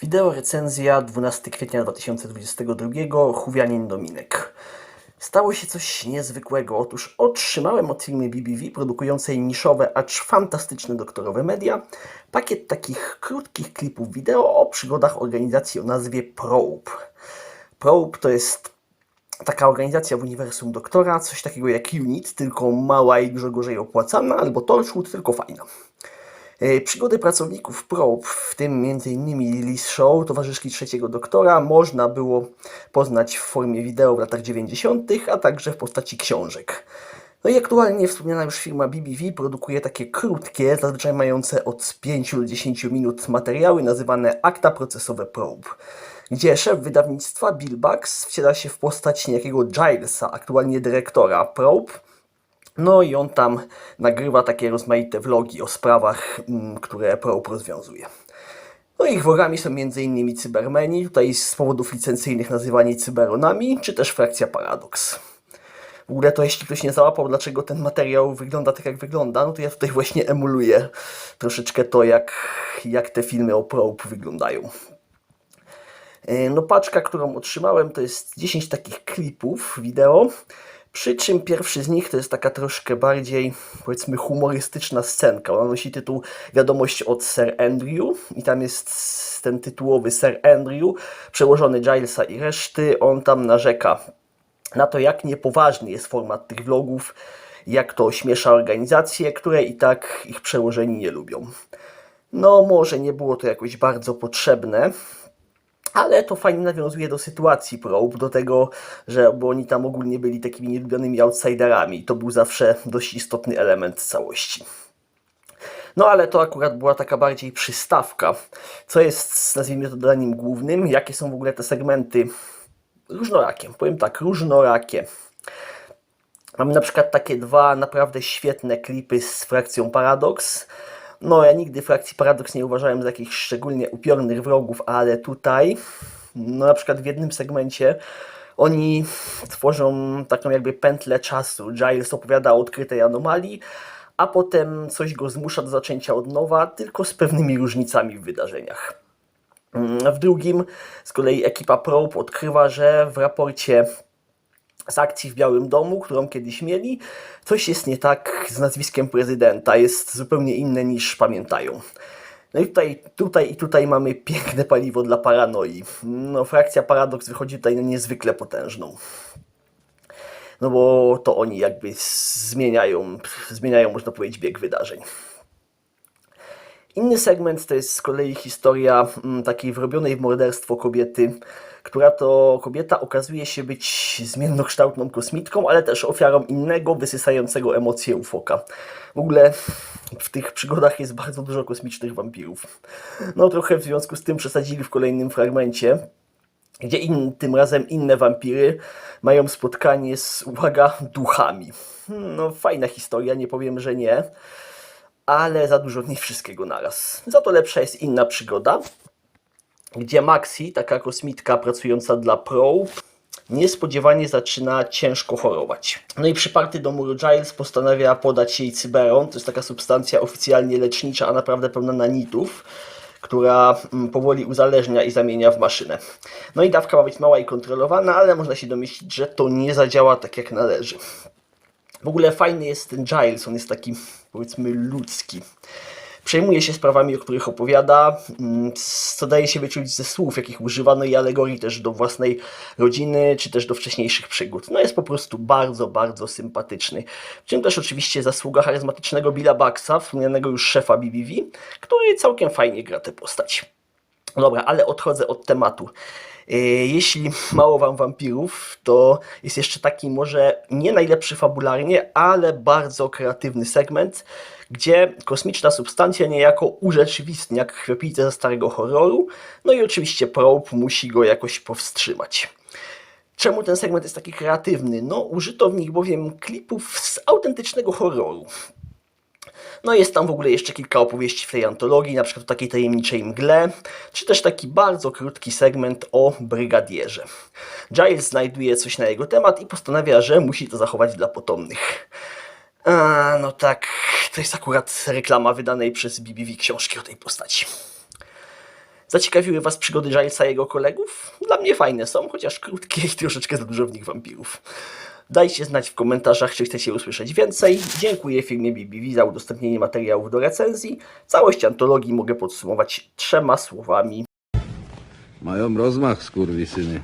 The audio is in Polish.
Wideo recenzja 12 kwietnia 2022 Chuwianin Dominek. Stało się coś niezwykłego. Otóż otrzymałem od firmy BBV produkującej niszowe, acz fantastyczne doktorowe media pakiet takich krótkich klipów wideo o przygodach organizacji o nazwie Probe. Probe to jest taka organizacja w uniwersum doktora, coś takiego jak Unit, tylko mała i dużo gorzej opłacana, albo Torchwood, tylko fajna. E, Przygody pracowników PROB, w tym m.in. Liz Show, towarzyszki trzeciego doktora, można było poznać w formie wideo w latach 90., a także w postaci książek. No i aktualnie wspomniana już firma BBV produkuje takie krótkie, zazwyczaj mające od 5 do 10 minut materiały nazywane akta procesowe PROB, gdzie szef wydawnictwa Bill Bucks wciela się w postać niejakiego Gilesa, aktualnie dyrektora PROB, no i on tam nagrywa takie rozmaite vlogi o sprawach, mm, które Probe rozwiązuje. No ich wrogami są m.in. cybermeni, tutaj z powodów licencyjnych nazywani cyberonami, czy też frakcja Paradox. W ogóle to jeśli ktoś nie załapał, dlaczego ten materiał wygląda tak jak wygląda, no to ja tutaj właśnie emuluję troszeczkę to, jak, jak te filmy o Probe wyglądają. E, No paczka, którą otrzymałem, to jest 10 takich klipów wideo, przy czym pierwszy z nich to jest taka troszkę bardziej, powiedzmy, humorystyczna scenka. Ona nosi tytuł Wiadomość od Sir Andrew i tam jest ten tytułowy Sir Andrew, przełożony Gilesa i reszty. On tam narzeka na to, jak niepoważny jest format tych vlogów, jak to ośmiesza organizacje, które i tak ich przełożeni nie lubią. No, może nie było to jakoś bardzo potrzebne, ale to fajnie nawiązuje do sytuacji Probe, do tego, że bo oni tam ogólnie byli takimi nielubionymi outsiderami. To był zawsze dość istotny element całości. No ale to akurat była taka bardziej przystawka. Co jest, nazwijmy to, zadaniem głównym? Jakie są w ogóle te segmenty? Różnorakie. Powiem tak, różnorakie. Mamy na przykład takie dwa naprawdę świetne klipy z frakcją Paradox. No, ja nigdy frakcji Paradox nie uważałem za jakichś szczególnie upiornych wrogów, ale tutaj, no na przykład w jednym segmencie, oni tworzą taką jakby pętlę czasu. Giles opowiada o odkrytej anomalii, a potem coś go zmusza do zaczęcia od nowa, tylko z pewnymi różnicami w wydarzeniach. Mm, W drugim z kolei ekipa Probe odkrywa, że w raporcie z akcji w Białym Domu, którą kiedyś mieli, coś jest nie tak z nazwiskiem prezydenta, jest zupełnie inne niż pamiętają. No i tutaj, tutaj i tutaj mamy piękne paliwo dla paranoi. No, frakcja Paradox wychodzi tutaj na niezwykle potężną. No bo to oni jakby zmieniają, zmieniają można powiedzieć bieg wydarzeń. Inny segment to jest z kolei historia mm, takiej wrobionej w morderstwo kobiety, która to kobieta okazuje się być zmiennokształtną kosmitką, ale też ofiarą innego, wysysającego emocje ufoka. W ogóle w tych przygodach jest bardzo dużo kosmicznych wampirów. No trochę w związku z tym przesadzili w kolejnym fragmencie, gdzie in, tym razem inne wampiry mają spotkanie z, uwaga, duchami. No fajna historia, nie powiem, że nie ale za dużo nie wszystkiego naraz. Za to lepsza jest inna przygoda, gdzie Maxi, taka kosmitka pracująca dla Probe, niespodziewanie zaczyna ciężko chorować. No i przyparty do muru Giles postanawia podać jej cyberon, to jest taka substancja oficjalnie lecznicza, a naprawdę pełna nanitów, która mm, powoli uzależnia i zamienia w maszynę. No i dawka ma być mała i kontrolowana, ale można się domyślić, że to nie zadziała tak jak należy. W ogóle fajny jest ten Giles, on jest taki powiedzmy ludzki. Przejmuje się sprawami, o których opowiada, mm, co daje się wyczuć ze słów, jakich używa, no i alegorii też do własnej rodziny, czy też do wcześniejszych przygód. No jest po prostu bardzo, bardzo sympatyczny. W czym też oczywiście zasługa charyzmatycznego Billa Bucksa, wspomnianego już szefa BBV, który całkiem fajnie gra tę postać. Dobra, ale odchodzę od tematu. Yy, Jeśli mało wam wampirów, to jest jeszcze taki może nie najlepszy fabularnie, ale bardzo kreatywny segment, gdzie kosmiczna substancja niejako urzeczywistnia krwiopijcę ze starego horroru, no i oczywiście Probe musi go jakoś powstrzymać. Czemu ten segment jest taki kreatywny? No, użyto w nich bowiem klipów z autentycznego horroru. No jest tam w ogóle jeszcze kilka opowieści w tej antologii, na przykład o takiej tajemniczej mgle, czy też taki bardzo krótki segment o brygadierze. Giles znajduje coś na jego temat i postanawia, że musi to zachować dla potomnych. A, no tak, to jest akurat reklama wydanej przez BBV książki o tej postaci. Zaciekawiły Was przygody Gilesa i jego kolegów? Dla mnie fajne są, chociaż krótkie i troszeczkę za dużo w nich wampirów. Dajcie znać w komentarzach, czy chcecie usłyszeć więcej. Dziękuję firmie BBV za udostępnienie materiałów do recenzji. Całość antologii mogę podsumować trzema słowami. Mają rozmach, skurwysyny.